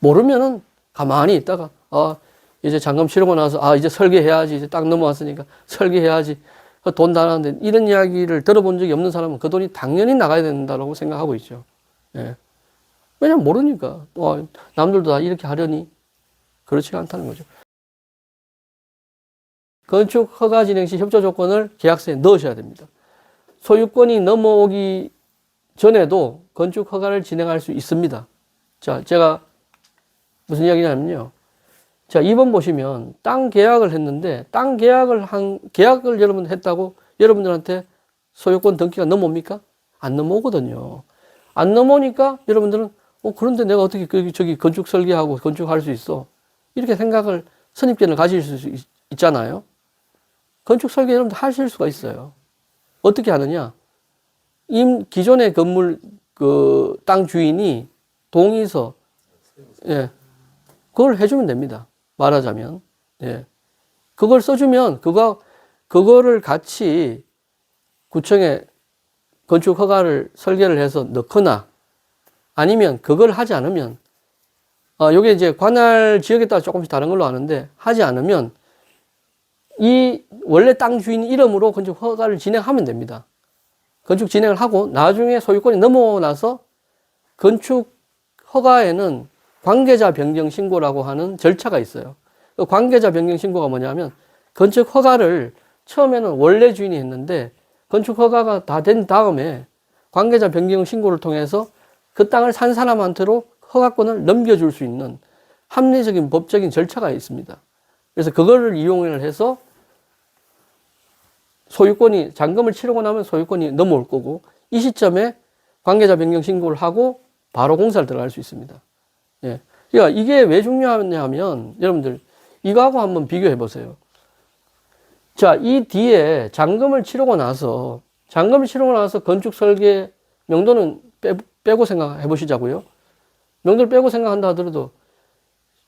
모르면은 가만히 있다가 아 이제 잔금 치르고 나서 아 이제 설계해야지 이제 딱 넘어왔으니까 설계해야지 그 돈 다 나는데 이런 이야기를 들어본 적이 없는 사람은 그 돈이 당연히 나가야 된다고 생각하고 있죠. 예. 왜냐면 모르니까 또 남들도 다 이렇게 하려니 그렇지가 않다는 거죠. 건축 허가 진행 시 협조 조건을 계약서에 넣으셔야 됩니다. 소유권이 넘어오기 전에도 건축 허가를 진행할 수 있습니다. 자, 제가 무슨 이야기냐면요. 자, 2번 보시면 땅 계약을 했는데 땅 계약을 한 계약을 여러분 했다고 여러분들한테 소유권 등기가 넘어옵니까? 안 넘어오거든요. 안 넘어오니까 여러분들은 어 그런데 내가 어떻게 그 저기 건축 설계하고 건축할 수 있어? 이렇게 생각을 선입견을 가질 수 있, 있잖아요. 건축 설계 여러분들 하실 수가 있어요. 어떻게 하느냐? 임 기존의 건물 그 땅 주인이 동의서 예 그걸 해주면 됩니다. 말하자면 예 그걸 써주면 그거 그거를 같이 구청에 건축 허가를 설계를 해서 넣거나 아니면 그걸 하지 않으면 아 요게 이제 관할 지역에 따라 조금씩 다른 걸로 아는데 하지 않으면 이 원래 땅 주인 이름으로 건축 허가를 진행하면 됩니다. 건축 진행을 하고 나중에 소유권이 넘어나서 건축 허가에는 관계자 변경 신고라고 하는 절차가 있어요. 그 관계자 변경 신고가 뭐냐면 건축 허가를 처음에는 원래 주인이 했는데 건축 허가가 다 된 다음에 관계자 변경 신고를 통해서 그 땅을 산 사람한테로 허가권을 넘겨줄 수 있는 합리적인 법적인 절차가 있습니다. 그래서 그거를 이용을 해서 소유권이 잔금을 치르고 나면 소유권이 넘어올 거고 이 시점에 관계자 변경 신고를 하고 바로 공사를 들어갈 수 있습니다. 예. 그러니까 이게 왜 중요하냐면 여러분들 이거하고 한번 비교해 보세요. 자, 이 뒤에 잔금을 치르고 나서 잔금을 치르고 나서 건축 설계 명도는 빼, 빼고 생각해 보시자고요. 명도를 빼고 생각한다 하더라도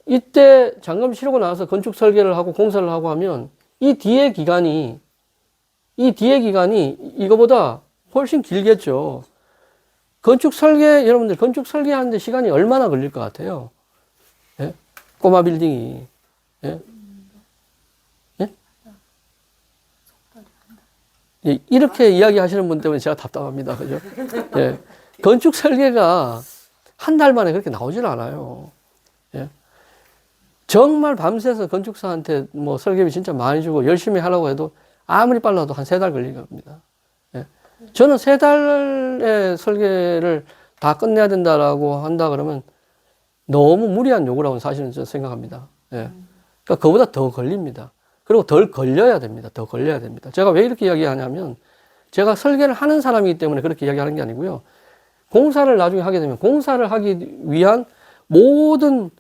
이때 잔금 치르고 나서 건축 설계를 하고 공사를 하고 하면 이 뒤에 기간이 이 뒤에 기간이 이거보다 훨씬 길겠죠. 건축 설계, 여러분들 건축 설계하는데 시간이 얼마나 걸릴 것 같아요? 예? 꼬마 빌딩이. 예? 예? 예, 이렇게 이야기 하시는 분 때문에 제가 답답합니다. 그죠? 예. 건축 설계가 한 달 만에 그렇게 나오질 않아요. 예. 정말 밤새서 건축사한테 뭐 설계비 진짜 많이 주고 열심히 하라고 해도 아무리 빨라도 한 세 달 걸릴 겁니다. 예. 저는 세 달의 설계를 다 끝내야 된다라고 한다 그러면 너무 무리한 요구라고 사실은 저는 생각합니다. 예. 그러니까 그보다 더 걸립니다. 그리고 덜 걸려야 됩니다. 더 걸려야 됩니다. 제가 왜 이렇게 이야기하냐면 제가 설계를 하는 사람이기 때문에 그렇게 이야기하는 게 아니고요. 공사를 나중에 하게 되면 공사를 하기 위한 모든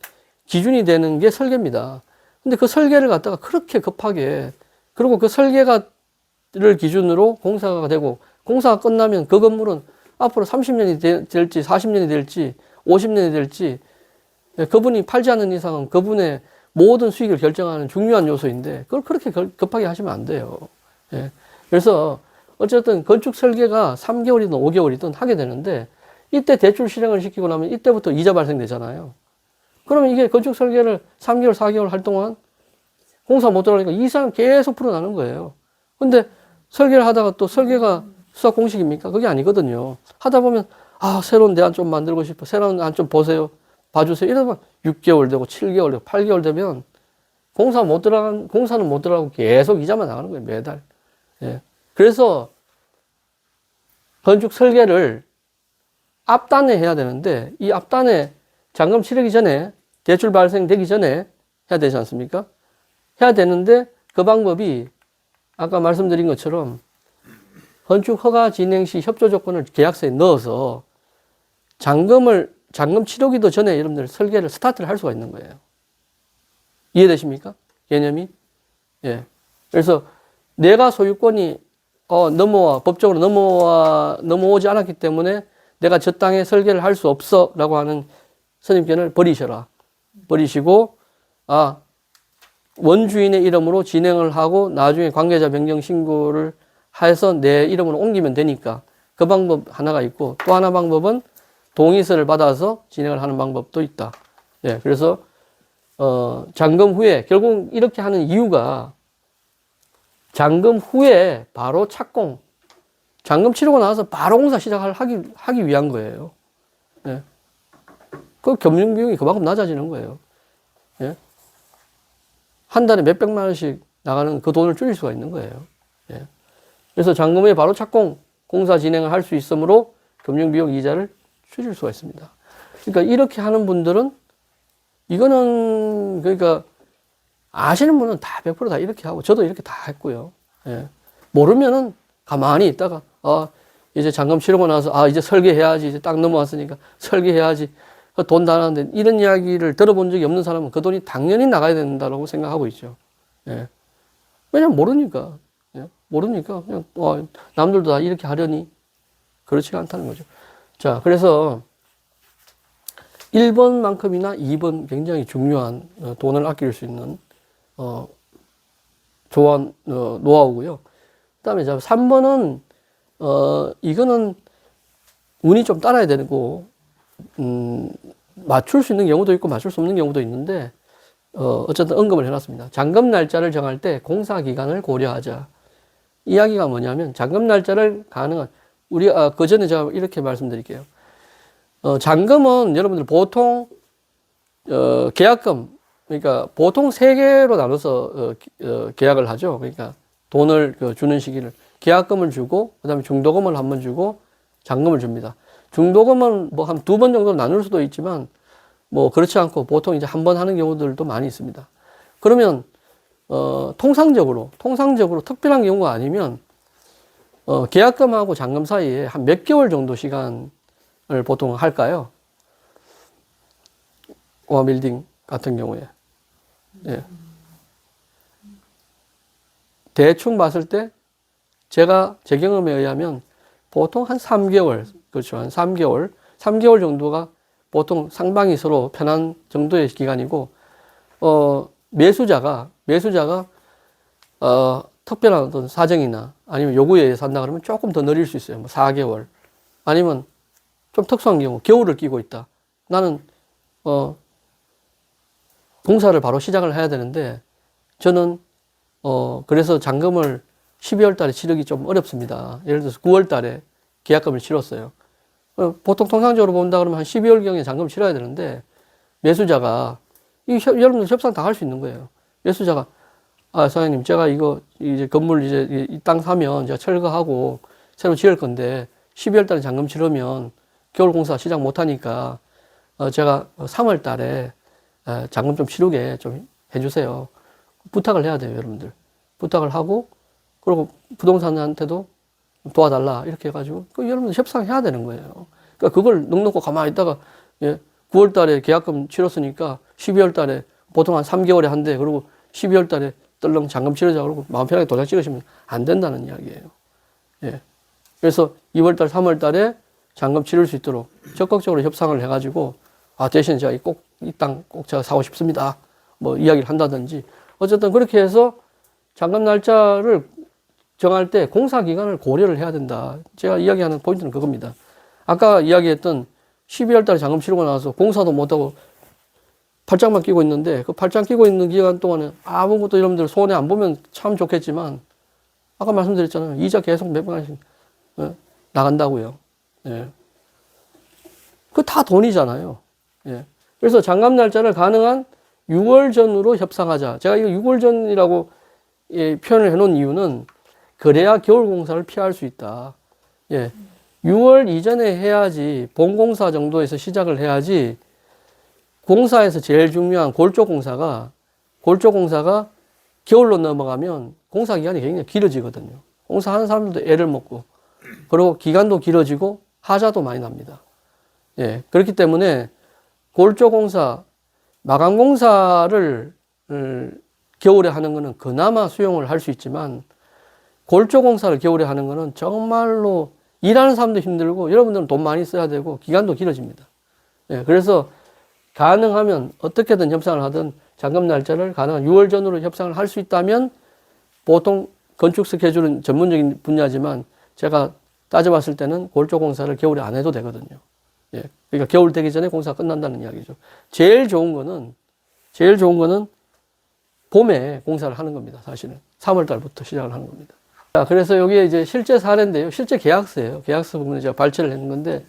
기준이 되는 게 설계입니다. 근데 그 설계를 갖다가 그렇게 급하게 그리고 그 설계가를 기준으로 공사가 되고 공사가 끝나면 그 건물은 앞으로 30년이 될지 40년이 될지 50년이 될지 예, 그분이 팔지 않는 이상은 그분의 모든 수익을 결정하는 중요한 요소인데 그걸 그렇게 급하게 하시면 안 돼요. 예. 그래서 어쨌든 건축 설계가 3개월이든 5개월이든 하게 되는데 이때 대출 실행을 시키고 나면 이때부터 이자 발생되잖아요. 그러면 이게 건축 설계를 3개월, 4개월 할 동안 공사 못 들어가니까 이상 계속 풀어나는 거예요. 근데 설계를 하다가 또 설계가 수학 공식입니까? 그게 아니거든요. 하다 보면, 아, 새로운 대안 좀 만들고 싶어. 새로운 대안 좀 보세요. 봐주세요. 이러면 6개월 되고 7개월 되고 8개월 되면 공사 못 들어간, 공사는 못 들어가고 계속 이자만 나가는 거예요. 매달. 예. 그래서 건축 설계를 앞단에 해야 되는데 이 앞단에 잔금 치르기 전에 대출 발생되기 전에 해야 되지 않습니까? 해야 되는데 그 방법이 아까 말씀드린 것처럼 건축 허가 진행 시 협조 조건을 계약서에 넣어서 잔금을 잔금 치르기도 전에 여러분들 설계를 스타트를 할 수가 있는 거예요. 이해되십니까? 개념이? 예. 그래서 내가 소유권이 어 넘어와 법적으로 넘어와 넘어오지 않았기 때문에 내가 저 땅에 설계를 할 수 없어라고 하는 선입견을 버리셔라. 버리시고 아 원주인의 이름으로 진행을 하고 나중에 관계자 변경 신고를 해서 내 이름으로 옮기면 되니까 그 방법 하나가 있고 또 하나 방법은 동의서를 받아서 진행을 하는 방법도 있다. 예, 그래서 어, 잔금 후에 결국 이렇게 하는 이유가 잔금 후에 바로 착공, 잔금 치르고 나서 바로 공사 시작을 하기 하기 위한 거예요. 예. 그 금융 비용이 그만큼 낮아지는 거예요. 예. 한 달에 몇 백만 원씩 나가는 그 돈을 줄일 수가 있는 거예요. 예. 그래서 잔금 후에 바로 착공, 공사 진행을 할 수 있으므로 금융 비용 이자를 줄일 수가 있습니다. 그러니까 이렇게 하는 분들은 이거는 그러니까 아시는 분은 다 100%다 이렇게 하고 저도 이렇게 다 했고요. 예. 모르면은 가만히 있다가 아 이제 잔금 치르고 나서 아 이제 설계해야지 이제 딱 넘어왔으니까 설계해야지 그 돈 다 나는데 이런 이야기를 들어본 적이 없는 사람은 그 돈이 당연히 나가야 된다고 생각하고 있죠. 예. 왜냐면 모르니까 예. 모르니까 그냥 와, 남들도 다 이렇게 하려니 그렇지가 않다는 거죠. 자 그래서 1번만큼이나 2번 굉장히 중요한 어, 돈을 아낄 수 있는 어, 조언 어, 노하우고요. 그다음에 자 3번은 어 이거는 운이 좀 따라야 되고 음, 맞출 수 있는 경우도 있고 맞출 수 없는 경우도 있는데 어 어쨌든 언급을 해놨습니다. 잔금 날짜를 정할 때 공사 기간을 고려하자. 이야기가 뭐냐면 잔금 날짜를 가능한 우리 아, 그 전에 제가 이렇게 말씀드릴게요. 어, 잔금은 여러분들 보통 어, 계약금 그러니까 보통 세 개로 나눠서 어, 기- 어, 계약을 하죠. 그러니까 돈을 그 주는 시기를 계약금을 주고 그다음에 중도금을 한 번 주고 잔금을 줍니다. 중도금은 뭐 한 두 번 정도 나눌 수도 있지만 뭐 그렇지 않고 보통 이제 한 번 하는 경우들도 많이 있습니다. 그러면 어, 통상적으로 통상적으로 특별한 경우가 아니면 어, 계약금하고 잔금 사이에 한 몇 개월 정도 시간을 보통 할까요? 오아빌딩 같은 경우에. 예. 대충 봤을 때 제가 제 경험에 의하면 보통 한 3개월, 그렇죠. 한 3개월, 3개월 정도가 보통 상방이 서로 편한 정도의 기간이고, 어, 매수자가, 매수자가, 어, 특별한 어떤 사정이나 아니면 요구에 의해서 한다 그러면 조금 더 느릴 수 있어요. 뭐 4개월. 아니면 좀 특수한 경우, 겨울을 끼고 있다. 나는, 어, 공사를 바로 시작을 해야 되는데, 저는, 어, 그래서 잔금을 12월 달에 치르기 좀 어렵습니다. 예를 들어서 9월 달에 계약금을 치렀어요. 어, 보통 통상적으로 본다 그러면 한 12월경에 잔금을 치러야 되는데, 매수자가, 이 협- 여러분들 협상 다 할 수 있는 거예요. 매수자가, 아, 사장님, 제가 이거, 이제 건물 이제 이 땅 사면 제가 철거하고 새로 지을 건데, 12월 달에 잔금 치르면 겨울 공사 시작 못 하니까, 어, 제가 3월 달에 에, 잔금 좀 치르게 좀 해주세요. 부탁을 해야 돼요, 여러분들. 부탁을 하고, 그리고 부동산한테도 도와달라, 이렇게 해가지고, 그 여러분들 협상해야 되는 거예요. 그러니까 그걸 넉넉고 가만히 있다가, 예, 9월 달에 계약금 치렀으니까 12월 달에 보통 한 3개월에 한대, 그리고 12월 달에 떨렁 잔금 치르자, 그러고 마음 편하게 도장 찍으시면 안 된다는 이야기예요. 예. 그래서 2월 달, 3월 달에 잔금 치를 수 있도록 적극적으로 협상을 해가지고, 아, 대신 제가 꼭, 이 땅 꼭 제가 사고 싶습니다. 뭐 이야기를 한다든지. 어쨌든 그렇게 해서 잔금 날짜를 정할 때 공사 기간을 고려를 해야 된다. 제가 이야기하는 포인트는 그겁니다. 아까 이야기했던 12월 달에 잔금 치르고 나서 공사도 못하고 팔짱만 끼고 있는데 그 팔짱 끼고 있는 기간 동안에 아무것도 여러분들 손해 안 보면 참 좋겠지만 아까 말씀드렸잖아요. 이자 계속 몇 번씩 어, 나간다고요. 예. 그 다 돈이잖아요. 예. 그래서 장갑 날짜를 가능한 6월 전으로 협상하자. 제가 이거 6월 전이라고 예, 표현을 해놓은 이유는 그래야 겨울 공사를 피할 수 있다. 예. 6월 이전에 해야지 본공사 정도에서 시작을 해야지 공사에서 제일 중요한 골조 공사가 골조 공사가 겨울로 넘어가면 공사 기간이 굉장히 길어지거든요. 공사하는 사람들도 애를 먹고 그리고 기간도 길어지고 하자도 많이 납니다. 예, 그렇기 때문에 골조 공사, 마감 공사를 을, 겨울에 하는 거는 그나마 수용을 할 수 있지만 골조 공사를 겨울에 하는 거는 정말로 일하는 사람도 힘들고 여러분들은 돈 많이 써야 되고 기간도 길어집니다. 예, 그래서 가능하면 어떻게든 협상을 하든 잔금 날짜를 가능한 6월 전으로 협상을 할 수 있다면 보통 건축 스케줄은 전문적인 분야지만 제가 따져봤을 때는 골조 공사를 겨울에 안 해도 되거든요. 예. 그러니까 겨울 되기 전에 공사가 끝난다는 이야기죠. 제일 좋은 거는, 제일 좋은 거는 봄에 공사를 하는 겁니다. 사실은. 3월 달부터 시작을 하는 겁니다. 자, 그래서 여기에 이제 실제 사례인데요. 실제 계약서예요. 계약서 부분에 제가 발췌를 했는 건데,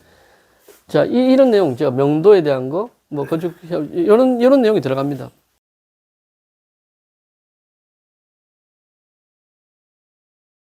자, 이, 이런 내용, 제가 명도에 대한 거, 뭐 건축, 이런, 이런 내용이 들어갑니다.